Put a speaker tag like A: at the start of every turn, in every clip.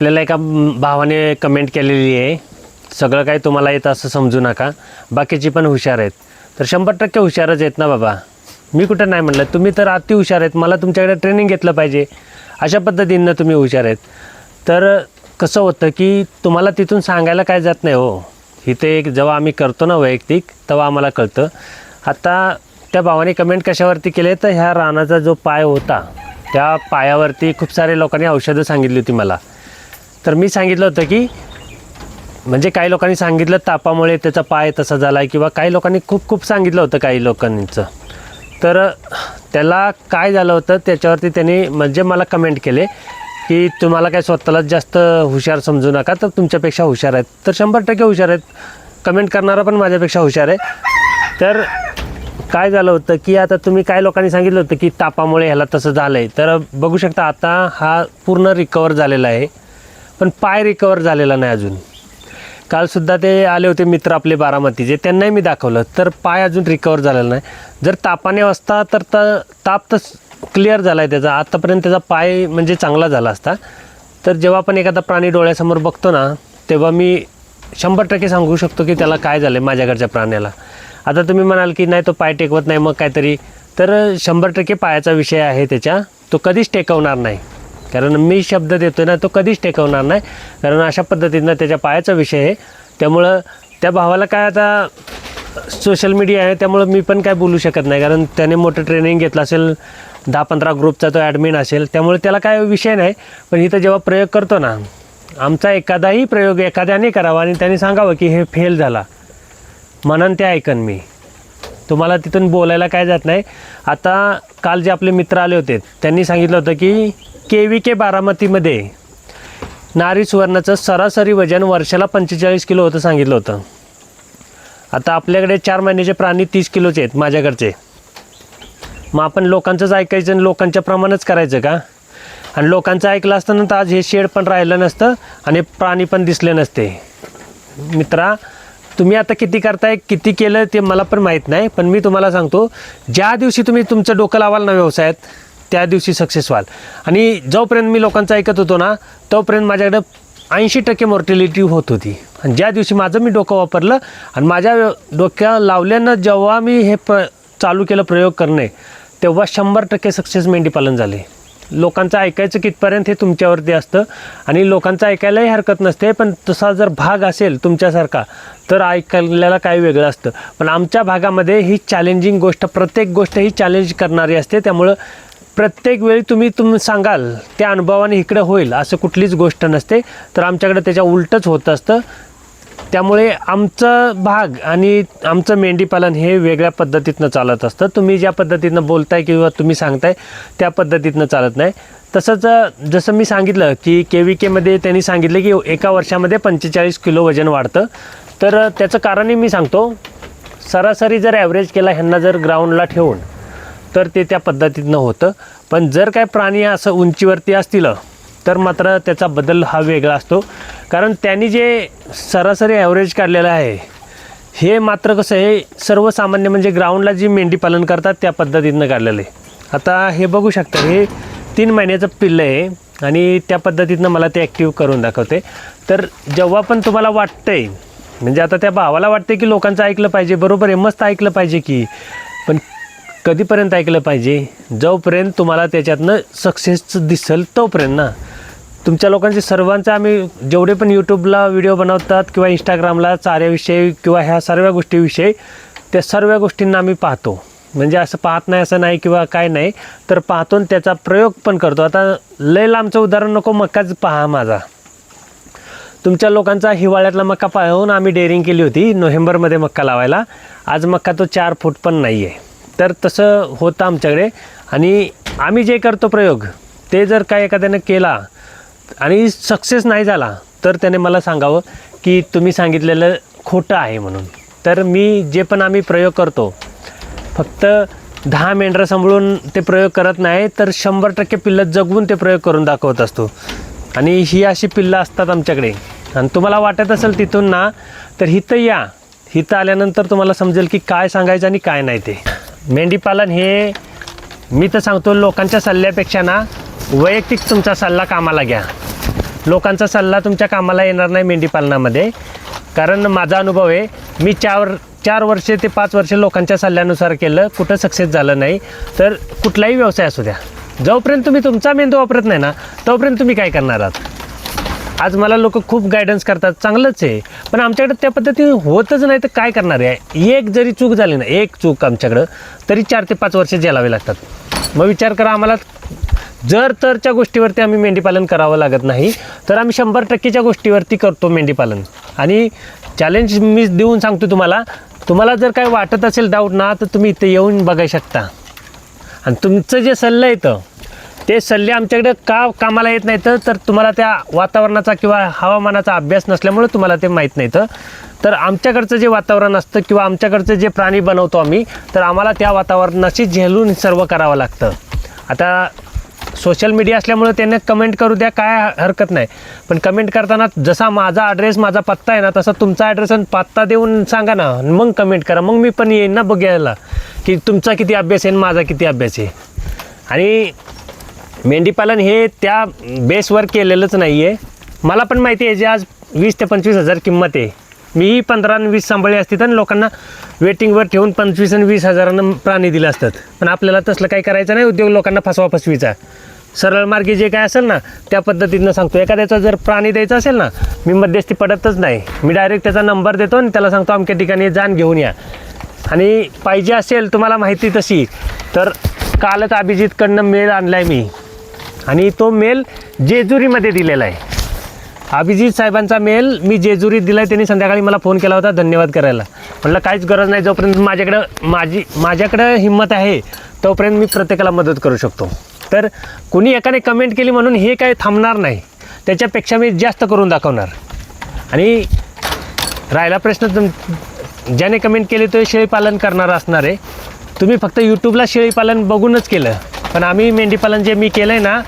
A: आपल्याला एका भावाने कमेंट केलेली आहे. सगळं काही तुम्हाला येतं असं समजू नका. बाकीची पण हुशार आहेत. तर शंभर टक्के हुशारच आहेत ना बाबा. मी कुठं नाही म्हटलं तुम्ही तर अति हुशार आहेत. मला तुमच्याकडे ट्रेनिंग घेतलं पाहिजे. अशा पद्धतीनं तुम्ही हुशार आहेत. तर कसं होतं की तुम्हाला तिथून सांगायला काय जात नाही हो. इथे एक जेव्हा आम्ही करतो ना वैयक्तिक तेव्हा आम्हाला कळतं. आता त्या भावाने कमेंट कशावरती केले? तर ह्या रानाचा जो पाय होता त्या पायावरती खूप सारे लोकांनी औषधं सांगितली होती मला. तर मी सांगितलं होतं की म्हणजे काही लोकांनी सांगितलं तापामुळे त्याचा पाय तसा झाला आहे किंवा काही लोकांनी खूप खूप सांगितलं होतं काही लोकांचं. तर त्याला काय झालं होतं त्याच्यावरती त्यांनी म्हणजे मला कमेंट केले की तुम्हाला काय स्वतःलाच जास्त हुशार समजू नका तर तुमच्यापेक्षा हुशार आहेत. तर शंभर टक्के हुशार आहेत. कमेंट करणारा पण माझ्यापेक्षा हुशार आहे. तर काय झालं होतं की आता तुम्ही काय लोकांनी सांगितलं होतं की तापामुळे ह्याला तसं झालं आहे तर बघू शकता आता हा पूर्ण रिकवर झालेला आहे. पण पाय रिकवर झालेला नाही अजून. कालसुद्धा ते आले होते मित्र आपले बारामतीचे त्यांनाही मी दाखवलं तर पाय अजून रिकवर झालेला नाही. जर तापाने असता तर ता ताप तर क्लिअर झाला आहे त्याचा. आत्तापर्यंत त्याचा पाय म्हणजे चांगला झाला असता. तर जेव्हा आपण एखादा प्राणी डोळ्यासमोर बघतो ना तेव्हा मी शंभर टक्के सांगू शकतो की त्याला काय झालं आहे माझ्याकडच्या प्राण्याला. आता तुम्ही म्हणाल की नाही तो पाय टेकवत नाही मग काहीतरी. तर शंभर टक्के पायाचा विषय आहे त्याच्या. तो कधीच टेकवणार नाही. कारण मी शब्द देतो ना तो कधीच टेकवणार नाही. कारण अशा पद्धतीनं त्याच्या पायाचा विषय आहे. त्यामुळं त्या भावाला काय आता सोशल मीडिया आहे त्यामुळं मी पण काय बोलू शकत नाही. कारण त्याने मोठं ट्रेनिंग घेतलं असेल दहा पंधरा ग्रुपचा तो ॲडमिन असेल त्यामुळे त्याला काय विषय नाही. पण इथं जेव्हा प्रयोग करतो ना आमचा एखादाही प्रयोग एखाद्याने करावा आणि त्याने सांगावं की हे फेल झाला. म्हणून ते ऐकन मी. तुम्हाला तिथून बोलायला काय जात नाही. आता काल जे आपले मित्र आले होते त्यांनी सांगितलं होतं की के व्ही के बारामतीमध्ये नारी सुवर्णाचं सरासरी वजन वर्षाला पंचेचाळीस किलो होतं सांगितलं होतं. आता आपल्याकडे चार महिन्याचे प्राणी तीस किलोचे आहेत माझ्याकडचे. मग आपण लोकांचंच ऐकायचं आणि लोकांच्या प्रमाणच करायचं का? आणि लोकांचं ऐकलं असतं ना तर आज हे शेड पण राहिलं नसतं आणि प्राणी पण दिसले नसते. मित्रा तुम्ही आता किती करताय किती केलं ते मला पण माहीत नाही पण मी तुम्हाला सांगतो ज्या दिवशी तुम्ही तुमचं डोकं लावाल ना व्यवसायात त्या दिवशी सक्सेस व्हाल. आणि जोपर्यंत मी लोकांचं ऐकत होतो ना तोपर्यंत माझ्याकडं ऐंशी टक्के मॉर्टिलिटी होत होती. आणि ज्या दिवशी माझं मी डोकं वापरलं आणि माझ्या डोक्या लावल्यानं जेव्हा मी हे प्र चालू केलं प्रयोग करणे तेव्हा शंभर टक्के सक्सेस मेंढीपालन झाले. लोकांचं ऐकायचं कितपर्यंत हे तुमच्यावरती असतं आणि लोकांचं ऐकायलाही हरकत नसते पण तसा जर भाग असेल तुमच्यासारखा तर ऐकायला काही वेगळं असतं. पण आमच्या भागामध्ये ही चॅलेंजिंग गोष्ट प्रत्येक गोष्ट ही चॅलेंज करणारी असते. त्यामुळं प्रत्येक वेळी तुम्ही तुम्ही सांगाल त्या अनुभवाने इकडे होईल असं कुठलीच गोष्ट नसते. तर आमच्याकडे त्याच्या उलटच होत असतं. त्यामुळे आमचं भाग आणि आमचं मेंढीपालन हे वेगळ्या पद्धतीतनं चालत असतं. तुम्ही ज्या पद्धतीनं बोलताय किंवा तुम्ही सांगताय त्या पद्धतीतनं चालत नाही. तसंच जसं मी सांगितलं की के व्ही केमध्ये त्यांनी सांगितलं की एका वर्षामध्ये पंचेचाळीस किलो वजन वाढतं. तर त्याचं कारणही मी सांगतो सरासरी जर ॲव्हरेज केला ह्यांना जर ग्राउंडला ठेवून तर ते त्या पद्धतीनं होतं. पण जर काय प्राणी असं उंचीवरती असतील तर मात्र त्याचा बदल हा वेगळा असतो. कारण त्यांनी जे सरासरी ॲव्हरेज काढलेलं आहे हे मात्र कसं आहे सर्वसामान्य म्हणजे ग्राउंडला जी मेंढी पालन करतात त्या पद्धतीनं काढलेलं आहे. आता हे बघू शकता हे तीन महिन्याचं पिल्लं आहे आणि त्या पद्धतीनं मला ते ॲक्टिव्ह करून दाखवते. तर जेव्हा पण तुम्हाला वाटतंय म्हणजे आता त्या भावाला वाटते की लोकांचं ऐकलं पाहिजे बरोबर आहे मस्त ऐकलं पाहिजे की पण कधीपर्यंत ऐकलं पाहिजे? जोपर्यंत तुम्हाला त्याच्यातनं सक्सेस दिसेल तोपर्यंत ना. तुमच्या लोकांचे सर्वांचं आम्ही जेवढे पण यूट्यूबला व्हिडिओ बनवतात किंवा इंस्टाग्रामला चाऱ्याविषयी किंवा ह्या सर्व गोष्टीविषयी त्या सर्व गोष्टींना आम्ही पाहतो. म्हणजे असं पाहत नाही असं नाही किंवा काय नाही तर पाहतो आणि त्याचा प्रयोग पण करतो. आता लय लांबचं उदाहरण नको मक्काच पहा माझा. तुमच्या लोकांचा हिवाळ्यातला मक्का पाहून आम्ही डेअरिंग केली होती नोव्हेंबरमध्ये मक्का लावायला. आज मक्का तो चार फूट पण नाही आहे तर तसं होतं आमच्याकडे. आणि आम्ही जे करतो प्रयोग ते जर काय एखाद्यानं केला आणि सक्सेस नाही झाला तर त्याने मला सांगावं की तुम्ही सांगितलेलं खोटं आहे म्हणून. तर मी जे पण आम्ही प्रयोग करतो फक्त दहा मेंढरं सांभाळून ते प्रयोग करत नाही तर शंभर टक्के पिल्लं जगवून ते प्रयोग करून दाखवत असतो. आणि ही अशी पिल्लं असतात आमच्याकडे. आणि तुम्हाला वाटत असेल तिथून ना तर हिथं या. हिथं आल्यानंतर तुम्हाला समजेल की काय सांगायचं आणि काय नाही ते. मेंढीपालन हे मी तर सांगतो लोकांच्या सल्ल्यापेक्षा ना वैयक्तिक तुमचा सल्ला कामाला घ्या. लोकांचा सल्ला तुमच्या कामाला येणार नाही मेंढीपालनामध्ये. कारण माझा अनुभव आहे मी चार चार वर्षे ते पाच वर्षे लोकांच्या सल्ल्यानुसार केलं कुठं सक्सेस झालं नाही. तर कुठलाही व्यवसाय असू द्या. जोपर्यंत तुम्ही तुमचा मेंदू वापरत नाही ना तोपर्यंत तुम्ही काय करणार आहात? आज मला लोक खूप गायडन्स करतात चांगलंच आहे. पण आमच्याकडे त्या पद्धतीने होतच नाही तर काय करणार आहे? एक जरी चूक झाली ना एक चूक आमच्याकडं तरी चार ते पाच वर्ष जेलावे लागतात. मग विचार करा आम्हाला जर तरच्या गोष्टीवरती आम्ही मेंढीपालन करावं लागत नाही तर आम्ही शंभर टक्केच्या गोष्टीवरती करतो मेंढीपालन आणि चॅलेंज मी देऊन सांगतो तुम्हाला तुम्हाला जर काय वाटत असेल डाऊट ना तर तुम्ही इथे येऊन बघाय शकता. आणि तुमचं जे सल्लं येतं ते सल्ले आमच्याकडे का कामाला येत नाहीत तर तुम्हाला त्या वातावरणाचा किंवा हवामानाचा अभ्यास नसल्यामुळे तुम्हाला ते माहीत नाहीतं. तर आमच्याकडचं जे वातावरण असतं किंवा आमच्याकडचं जे प्राणी बनवतो आम्ही तर आम्हाला त्या वातावरणाशी झेलून सर्व करावं लागतं. आता सोशल मीडिया असल्यामुळे त्यांना कमेंट करू द्या काय हरकत नाही. पण कमेंट करताना जसा माझा ॲड्रेस माझा पत्ता आहे ना तसा तुमचा ॲड्रेस आणि पत्ता देऊन सांगा ना मग कमेंट करा. मग मी पण येईन ना बघायला की तुमचा किती अभ्यास आहे आणि माझा किती अभ्यास आहे. आणि मेंढीपालन हे त्या बेसवर केलेलंच नाही आहे मला पण माहिती आहे जे आज वीस ते पंचवीस हजार किंमत आहे. मीही पंधरा आणि वीस सांभाळली असती तर लोकांना वेटिंगवर ठेवून पंचवीस आणि वीस हजारानं प्राणी दिले असतात. पण आपल्याला तसलं काही करायचं नाही उद्योग लोकांना फसवा फसवीचा सरळ मार्गी जे काय असेल ना त्या पद्धतीनं सांगतो. एखाद्याचा जर प्राणी द्यायचा असेल ना मी मध्यस्थी पडतच नाही. मी डायरेक्ट त्याचा नंबर देतो आणि त्याला सांगतो अमक्या ठिकाणी जाण घेऊन या. आणि पाहिजे असेल तुम्हाला माहिती तशी तर कालच अभिजितकडनं मेळ आणला आहे मी. आणि तो मेल जेजुरीमध्ये दिलेला आहे. अभिजित साहेबांचा मेल मी जेजुरीत दिला आहे त्यांनी संध्याकाळी मला फोन केला होता धन्यवाद करायला. म्हटलं काहीच गरज नाही जोपर्यंत माझ्याकडं माझी माझ्याकडं हिंमत आहे तोपर्यंत मी प्रत्येकाला मदत करू शकतो. तर कुणी एकाने कमेंट केली म्हणून हे काही थांबणार नाही. त्याच्यापेक्षा मी जास्त करून दाखवणार. आणि राहिला प्रश्न तुम ज्याने कमेंट केले तो शेळीपालन करणारा असणार आहे. तुम्ही फक्त यूट्यूबला शेळीपालन बघूनच केलं. पण आम्ही मेंढीपालन जे मी केलं आहे ना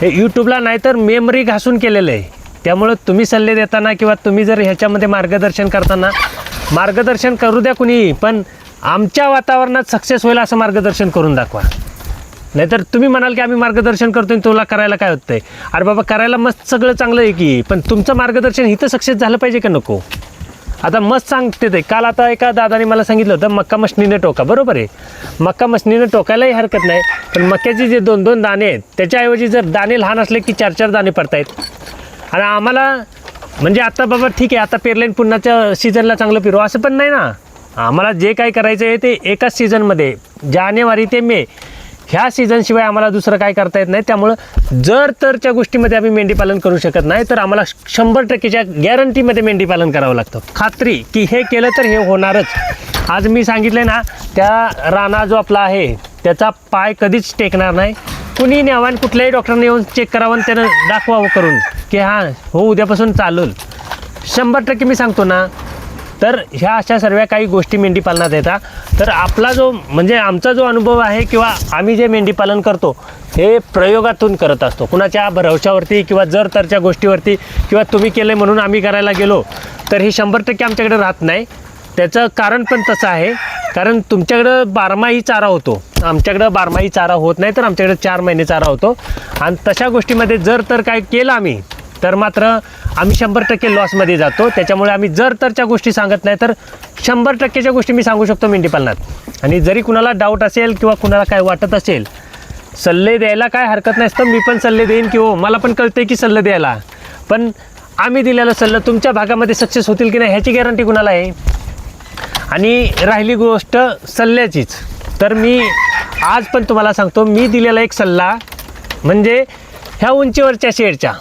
A: हे यूट्यूबला नाही तर मेमरी घासून केलेलं आहे. त्यामुळं तुम्ही सल्ले देताना किंवा तुम्ही जर ह्याच्यामध्ये मार्गदर्शन करताना मार्गदर्शन करू द्या कुणी पण आमच्या वातावरणात सक्सेस होईल असं मार्गदर्शन करून दाखवा. नाहीतर तुम्ही म्हणाल की आम्ही मार्गदर्शन करतो आणि तुला करायला काय होतं आहे अरे बाबा करायला मस्त सगळं चांगलं आहे की पण तुमचं मार्गदर्शन इथं सक्सेस झालं पाहिजे का नको? आता मस्त सांगते ते. काल आता एका दादाने मला सांगितलं होतं मक्का मशनीने टोका. बरोबर आहे? मक्का मशनीने टोकायलाही हरकत नाही पण मक्याचे जे दोन दोन दाणे आहेत त्याच्याऐवजी जर दाणे लहान असले की चार चार दाणे पडतायत. आणि आम्हाला म्हणजे आता बाबा ठीक आहे आता पेरलेन पुन्हाच्या सीझनला चांगलं पिरू असं पण नाही ना. आम्हाला जे काय करायचं आहे ते एकाच सीझनमध्ये जानेवारी ते मे. ह्या सीझनशिवाय आम्हाला दुसरं काय करता येत नाही. त्यामुळं जर तरच्या गोष्टीमध्ये आम्ही मेंढीपालन करू शकत नाही तर आम्हाला शंभर टक्केच्या गॅरंटीमध्ये मेंढीपालन करावं लागतं. खात्री की हे केलं तर हे होणारच. आज मी सांगितलं ना त्या राणा जो आपला आहे त्याचा पाय कधीच टेकणार नाही. कुणी न्यावान कुठल्याही डॉक्टरने येऊन चेक करावं आणि त्यानं दाखवावं करून की हां हो उद्यापासून चालेल. शंभर टक्के मी सांगतो ना तर ह्या अशा सर्व काही गोष्टी मेंढीपालनात येतात. तर आपला जो म्हणजे आमचा जो अनुभव आहे किंवा आम्ही जे मेंढीपालन करतो हे प्रयोगातून करत असतो. कुणाच्या भरवशावरती किंवा जर तरच्या गोष्टीवरती किंवा तुम्ही केले म्हणून आम्ही करायला गेलो तर हे शंभर टक्के आमच्याकडे राहत नाही. त्याचं कारण पण तसं आहे. कारण तुमच्याकडं बारमाही चारा होतो. आमच्याकडं बारमाही चारा होत नाही तर आमच्याकडे चार महिने चारा होतो. आणि तशा गोष्टीमध्ये जर तर काय केलं आम्ही तर मात्र आम्ही शंभर टक्के लॉसमध्ये जातो. त्याच्यामुळे आम्ही जर तरच्या गोष्टी सांगत नाही तर शंभर टक्केच्या गोष्टी मी सांगू शकतो मेंढीपालनात आणि जरी कुणाला डाऊट असेल किंवा कुणाला काय वाटत असेल सल्ले द्यायला काय हरकत नसतं मी पण सल्ले देईन की हो मला पण कळते की सल्ले द्यायला. पण आम्ही दिलेला सल्ला तुमच्या भागामध्ये सक्सेस होतील की नाही ह्याची गॅरंटी कुणाला आहे? आणि राहिली गोष्ट सल्ल्याचीच. तर मी आज पण तुम्हाला सांगतो मी दिलेला एक सल्ला म्हणजे ह्या उंचीवरच्या शेडच्या.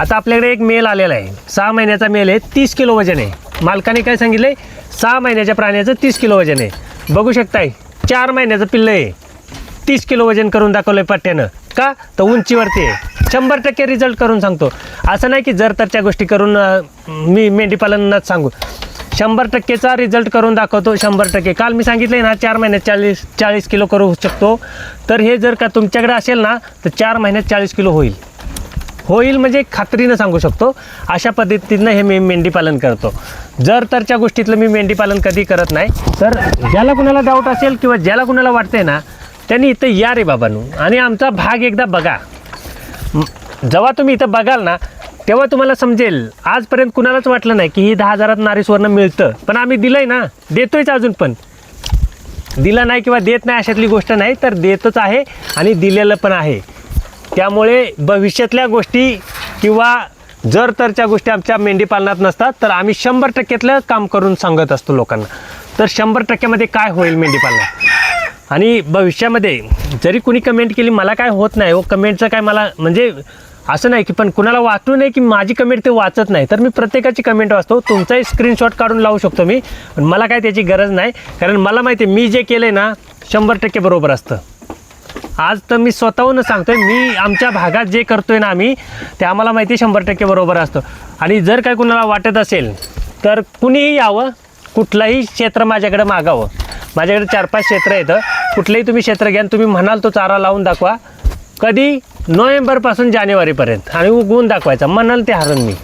A: आता आपल्याकडे एक मेल आलेला आहे. सहा महिन्याचा मेल आहे तीस किलो वजन आहे. मालकाने काय सांगितलं आहे सहा महिन्याच्या प्राण्याचं तीस किलो वजन आहे. बघू शकताय चार महिन्याचं पिल्लं आहे. तीस किलो वजन करून दाखवलं आहे पट्ट्यानं. का? तर उंचीवरती आहे. शंभर टक्के रिझल्ट करून सांगतो. असं नाही की जर तरच्या गोष्टी करून मी मेंढीपालनच सांगू. शंभर टक्केचा रिझल्ट करून दाखवतो शंभर टक्के. काल मी सांगितलं ना चार महिन्यात चाळीस चाळीस किलो करू शकतो. तर हे जर का तुमच्याकडे असेल ना तर चार महिन्यात चाळीस किलो होईल. होईल म्हणजे खात्रीनं सांगू शकतो. अशा पद्धतीनं हे मी मेंढीपालन करतो. जर तरच्या गोष्टीतलं मी मेंढीपालन कधी करत नाही तर ज्याला कुणाला डाऊट असेल किंवा ज्याला कुणाला वाटतंय ना त्यांनी इथं या रे बाबांनो. आणि आमचा भाग एकदा बघा. जेव्हा तुम्ही इथं बघाल ना तेव्हा तुम्हाला समजेल आजपर्यंत कुणालाच वाटलं नाही की ही दहा हजारात नारीस्वर्ण मिळतं. पण आम्ही दिलंय ना देतोयच अजून पण. दिला नाही किंवा देत नाही अशातली गोष्ट नाही तर देतच आहे आणि दिलेलं पण आहे. त्यामुळे भविष्यातल्या गोष्टी किंवा जर तरच्या गोष्टी आमच्या मेंढीपालनात नसतात तर आम्ही शंभर टक्क्यातलं काम करून सांगत असतो लोकांना. तर शंभर टक्क्यामध्ये काय होईल मेंढीपालनात आणि भविष्यामध्ये जरी कुणी कमेंट केली मला काय होत नाही हो कमेंटचं काय मला म्हणजे असं नाही की पण कुणाला वाटू नये की माझी कमेंट ते वाचत नाही. तर मी प्रत्येकाची कमेंट वाचतो. तुमचाही स्क्रीनशॉट काढून लावू शकतो मी. पण मला काय त्याची गरज नाही. कारण मला माहिती आहे मी जे केलं आहे ना शंभर टक्के बरोबर असतं. आज तर मी स्वतःहून सांगतोय मी आमच्या भागात जे करतोय ना आम्ही ते आम्हाला माहिती आहे शंभर टक्के बरोबर असतं. आणि जर काय कुणाला वाटत असेल तर कुणीही यावं कुठलंही क्षेत्र माझ्याकडे मागावं. माझ्याकडे चार पाच क्षेत्र येतं कुठलंही तुम्ही क्षेत्र घ्या तुम्ही म्हणाल तो चारा लावून दाखवा. कधी? नोव्हेंबरपासून जानेवारीपर्यंत आणि उगवून दाखवायचा. म्हणाल ते हरण मी.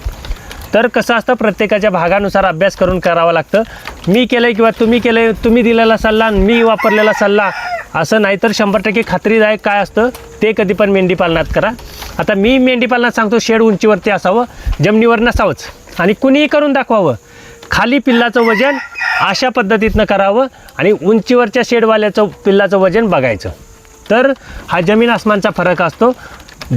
A: तर कसं असतं प्रत्येकाच्या भागानुसार अभ्यास करून करावं लागतं. मी केलं किंवा तुम्ही केलं तुम्ही दिलेला सल्ला मी वापरलेला सल्ला असं नाही तर शंभर टक्के खात्रीदायक काय असतं ते कधी पण मेंढी पालनात करा. आता मी मेंढी पालनात सांगतो शेड उंचीवरती असावं जमिनीवर नसावंच. आणि कुणीही करून दाखवावं. खाली पिल्लाचं वजन अशा पद्धतीतनं करावं आणि उंचीवरच्या शेडवाल्याचं पिल्लाचं वजन बघायचं. तर हा जमीन आसमानचा फरक असतो.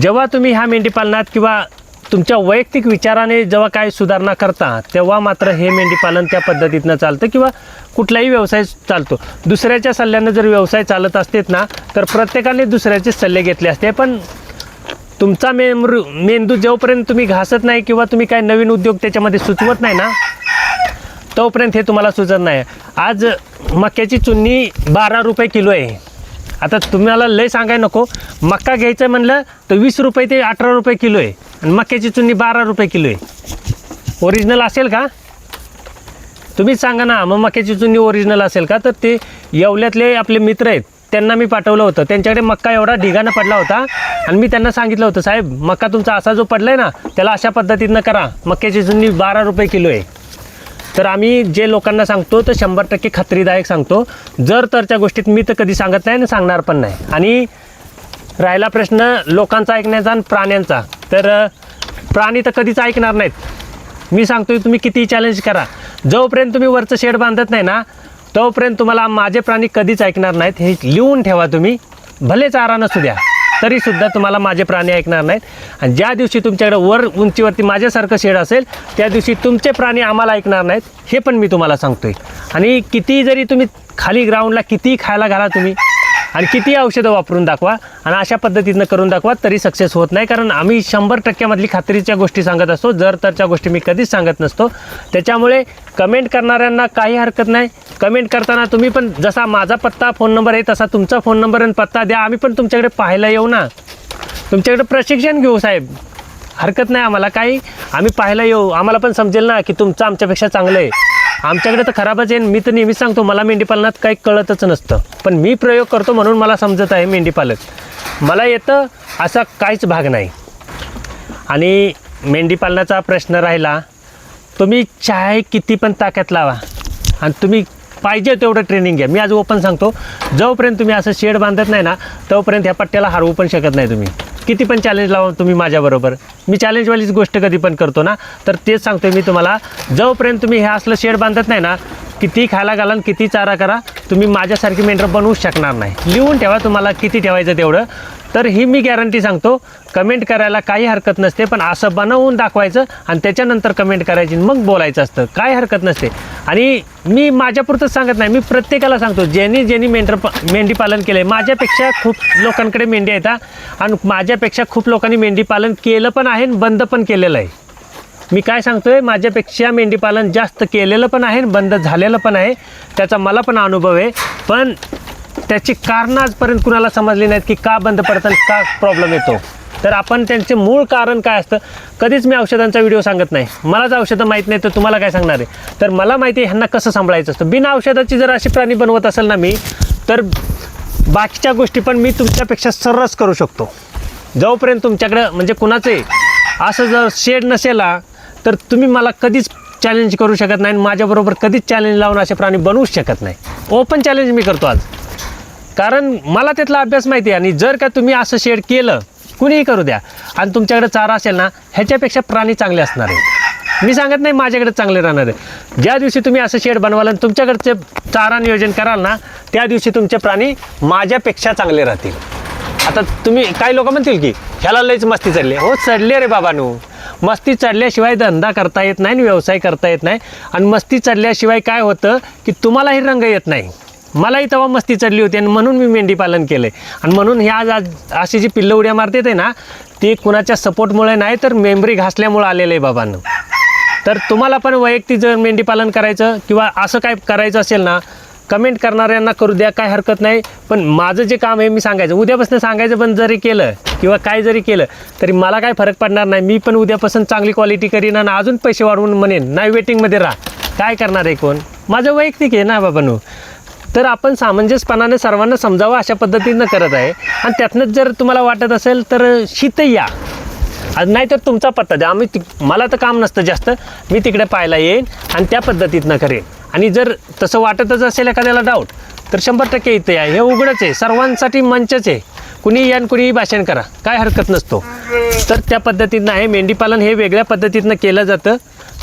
A: जेव्हा तुम्ही ह्या मेंढीपालनात किंवा तुमच्या वैयक्तिक विचाराने जेव्हा काय सुधारणा करता तेव्हा मात्र हे मेंढीपालन त्या पद्धतीतनं चालतं किंवा कुठलाही व्यवसाय चालतो. दुसऱ्याच्या सल्ल्यानं जर व्यवसाय चालत असतेत ना तर प्रत्येकाने दुसऱ्याचे सल्ले घेतले असते. पण तुमचा मेमरू मेंदू जोपर्यंत तुम्ही घासत नाही किंवा तुम्ही काय नवीन उद्योग त्याच्यामध्ये सुचवत नाही ना तोपर्यंत हे तुम्हाला सुचत नाही. आज मक्याची चुन्नी बारा रुपये किलो आहे. आता तुम्हाला लय सांगाय नको. मक्का घ्यायचं म्हणलं तर वीस रुपये ते अठरा रुपये किलो आहे. आणि मक्याची चुन्नी बारा रुपये किलो आहे. ओरिजिनल असेल का? तुम्हीच सांगा ना मग मक्याची चुन्नी ओरिजिनल असेल का? तर ते येवल्यातले आपले मित्र आहेत त्यांना मी पाठवलं होतं. त्यांच्याकडे मक्का एवढा ढिगाणा पडला होता. आणि मी त्यांना सांगितलं होतं साहेब मक्का तुमचा असा जो पडला आहे ना त्याला अशा पद्धतीनं करा. मक्याची चुन्नी बारा रुपये किलो आहे. तर आम्ही जे लोकांना सांगतो तर शंभर टक्के खात्रीदायक सांगतो. जर तरच्या गोष्टीत मी तर कधी सांगत नाही आणि सांगणार पण नाही. आणि राहिला प्रश्न लोकांचा ऐकण्याचा आणि प्राण्यांचा. तर प्राणी तर कधीच ऐकणार नाहीत. मी सांगतोय तुम्ही कितीही चॅलेंज करा. जोपर्यंत तुम्ही वरचं शेड बांधत नाही ना तोपर्यंत तुम्हाला माझे प्राणी कधीच ऐकणार नाहीत. हे लिहून ठेवा तुम्ही. भले चारा नसू द्या तरीसुद्धा तुम्हाला माझे प्राणी ऐकणार नाहीत. आणि ज्या दिवशी तुमच्याकडे वर उंचीवरती माझ्यासारखं शेड असेल त्या दिवशी तुमचे प्राणी आम्हाला ऐकणार नाहीत. हे पण मी तुम्हाला सांगतोय. आणि कितीही जरी तुम्ही खाली ग्राउंडला कितीही खायला घाला तुम्ही आणि किती औषधं वापरून दाखवा आणि अशा पद्धतीनं करून दाखवा तरी सक्सेस होत नाही. कारण आम्ही शंभर टक्क्यामधली खात्रीच्या गोष्टी सांगत असतो. जर तरच्या गोष्टी मी कधीच सांगत नसतो. त्याच्यामुळे कमेंट करणाऱ्यांना काही हरकत नाही. कमेंट करताना तुम्ही पण जसा माझा पत्ता फोन नंबर आहे तसा तुमचा फोन नंबर आणि पत्ता द्या. आम्ही पण तुमच्याकडे पाहायला येऊ ना. तुमच्याकडे प्रशिक्षण घेऊ साहेब. हरकत नाही आम्हाला काही. आम्ही पाहायला येऊ. आम्हाला पण समजेल ना की तुमचं आमच्यापेक्षा चांगलं आहे. आमच्याकडे तर खराबच आहे. मी तर नेहमीच सांगतो मला मेंढीपालनात काही कळतच नसतं. पण मी प्रयोग करतो म्हणून मला समजत आहे मेंढीपालक. मला येतं असा काहीच भाग नाही. आणि मेंढीपालनाचा प्रश्न राहिला तुम्ही चाय किती पण ताकद लावा. आणि तुम्ही पाहिजे तेवढं ट्रेनिंग घ्या. मी आज ओपन सांगतो जोपर्यंत तुम्ही असं शेड बांधत नाही ना तोपर्यंत ह्या पट्ट्याला हरवू पण शकत नाही तुम्ही. किती पण चॅलेंज लावा तुम्ही माझ्याबरोबर मी चॅलेंजवालीच गोष्ट कधी पण करतो ना तर तेच सांगतोय मी तुम्हाला. जोपर्यंत तुम्ही हे असलं शेड बांधत नाही ना किती खायला घाला किती चारा करा तुम्ही माझ्यासारखी मेंढर बनवू शकणार नाही. लिहून ठेवा तुम्हाला किती ठेवायचं तेवढं. तर ही मी गॅरंटी सांगतो कमेंट करायला काही हरकत नसते पण असं बनवून दाखवायचं आणि त्याच्यानंतर कमेंट करायची मग बोलायचं असतं. काय हरकत नसते. आणि मी माझ्यापुरतंच सांगत नाही मी प्रत्येकाला सांगतो ज्यांनी ज्यांनी मेंढर मेंढी पालन केलं आहे माझ्यापेक्षा खूप लोकांकडे मेंढ्या येतात आणि माझ्यापेक्षा खूप लोकांनी मेंढी पालन केलं पण आहे आणि बंद पण केलेलं आहे. मी काय सांगतो आहे माझ्यापेक्षा मेंढीपालन जास्त केलेलं पण आहे आणि बंद झालेलं पण आहे त्याचा मला पण अनुभव आहे. पण त्याची कारणं आजपर्यंत कुणाला समजली नाहीत की का बंद पडतात आणि का प्रॉब्लेम येतो. तर आपण त्यांचे मूळ कारण काय असतं कधीच मी औषधांचा व्हिडिओ सांगत नाही. मलाच औषधं माहीत नाही तर तुम्हाला काय सांगणार आहे? तर मला माहिती आहे ह्यांना कसं सांभाळायचं असतं. बिना औषधाची जर अशी प्राणी बनवत असेल ना मी तर बाकीच्या गोष्टी पण मी तुमच्यापेक्षा सर्रास करू शकतो. जोपर्यंत तुमच्याकडं म्हणजे कुणाचे असं जर शेड नसेल तर तुम्ही मला कधीच चॅलेंज करू शकत नाही आणि माझ्याबरोबर कधीच चॅलेंज लावून असे प्राणी बनवूच शकत नाही. ओपन चॅलेंज मी करतो आज. कारण मला त्यातला अभ्यास माहिती आहे आणि जर का तुम्ही असं शेड केलं कुणीही करू द्या. आणि तुमच्याकडे चारा असेल ना ह्याच्यापेक्षा प्राणी चांगले असणार आहे मी सांगत नाही माझ्याकडे चांगले राहणार आहे ज्या दिवशी तुम्ही असं शेड बनवाल आणि तुमच्याकडचे चारा नियोजन कराल ना त्या दिवशी तुमचे प्राणी माझ्यापेक्षा चांगले राहतील. आता तुम्ही काही लोक म्हणतील की ह्याला लयच मस्ती चढली हो चढले रे बाबानू. मस्ती चढल्याशिवाय धंदा करता येत नाही आणि व्यवसाय करता येत नाही. आणि मस्ती चढल्याशिवाय काय होतं की तुम्हालाही रंग येत नाही. मलाही तेव्हा मस्ती चढली होती आणि म्हणून मी मेंढी पालन केलं आणि म्हणून ह्या आज आज अशी जी पिल्लं उड्या मारते ते ना ती कुणाच्या सपोर्टमुळे नाही तर मेमरी घासल्यामुळे आलेलं आहे बाबांना. तर तुम्हाला पण वैयक्तिक जर मेंढी पालन करायचं किंवा असं काय करायचं असेल ना कमेंट करणाऱ्यांना करू द्या काय हरकत नाही. पण माझं जे काम आहे मी सांगायचं. उद्यापासून सांगायचं पण जरी केलं किंवा काय जरी केलं तरी मला काय फरक पडणार नाही. मी पण उद्यापासून चांगली क्वालिटी करीन आणि अजून पैसे वाढवून म्हणेन नाही वेटिंगमध्ये राहा. काय करणार आहे कोण? माझं वैयक्तिक आहे ना बाबांनो. तर आपण सामंजस्यपणाने सर्वांना समजावं अशा पद्धतीनं करत आहे. आणि त्यातनंच जर तुम्हाला वाटत असेल तर शीत या. नाही तर तुमचा पत्ता द्या. आम्ही मला तर काम नसतं जास्त. मी तिकडे पाहायला येईन आणि त्या पद्धतीतनं करेन. आणि जर तसं वाटतच असेल एखाद्याला डाऊट तर शंभर टक्के इथे या. हे उघडच आहे. सर्वांसाठी मंचच आहे. कुणी या आणि कुणीही भाषण करा. काय हरकत नसतो. तर त्या पद्धतीनं आहे. मेंढीपालन हे वेगळ्या पद्धतीनं केलं जातं.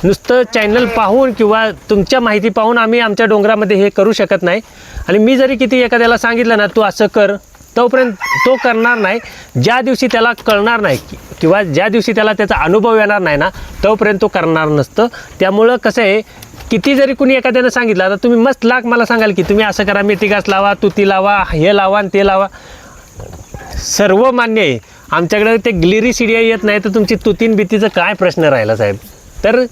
A: नुसतं चॅनल पाहून किंवा तुमच्या माहिती पाहून आम्ही आमच्या डोंगरामध्ये हे करू शकत नाही. आणि मी जरी किती एखाद्याला सांगितलं ना तू असं कर तोपर्यंत तो करणार नाही. ज्या दिवशी त्याला कळणार नाही किंवा ज्या दिवशी त्याला त्याचा अनुभव येणार नाही ना तोपर्यंत तो करणार नसतं. त्यामुळं कसं आहे किती जरी कुणी एखाद्यानं सांगितलं आता तुम्ही मस्त लाख मला सांगाल की तुम्ही असं करा मेथी घास लावा तुती लावा हे लावा आणि ते लावा. सर्व मान्य आहे. आमच्याकडे ते ग्लिरी सिडिया येत नाही तर तुमची तुतीन भीतीचं काय प्रश्न राहिला साहेब? तर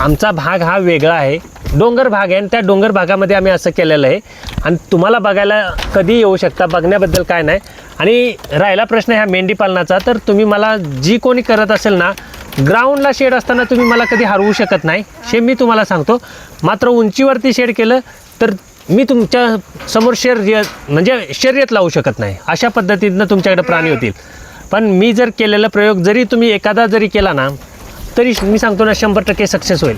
A: आमचा भाग हा वेगळा आहे. डोंगर भाग आहे आणि त्या डोंगर भागामध्ये आम्ही असं केलेलं आहे. आणि तुम्हाला बघायला कधी येऊ शकता बघण्याबद्दल काय नाही. आणि राहिला प्रश्न ह्या मेंढी पालनाचा तर तुम्ही मला जी कोणी करत असेल ना ग्राउंडला शेड असताना तुम्ही मला कधी हरवू शकत नाही हे मी तुम्हाला सांगतो. मात्र उंचीवरती शेड केलं तर मी तुमच्यासमोर शर्यत म्हणजे शर्यत लावू शकत नाही. अशा पद्धतीनं तुमच्याकडे प्राणी होतील. पण मी जर केलेला प्रयोग जरी तुम्ही एखादा जरी केला ना तरी मी सांगतो ना शंभर टक्के सक्सेस होईल.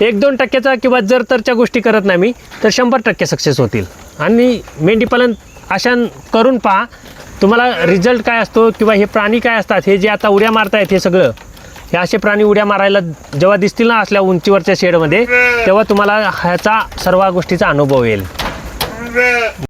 A: एक दोन टक्क्याचा किंवा जर तरच्या गोष्टी करत नाही मी तर शंभर टक्के सक्सेस होतील. आणि मेंढीपालन अशा करून पहा तुम्हाला रिझल्ट काय असतो किंवा हे प्राणी काय असतात हे जे आता उड्या मारतायत हे सगळं हे असे प्राणी उड्या मारायला जेव्हा दिसतील ना असल्या उंचीवरच्या शेडमध्ये तेव्हा तुम्हाला ह्याचा सर्व गोष्टीचा अनुभव येईल.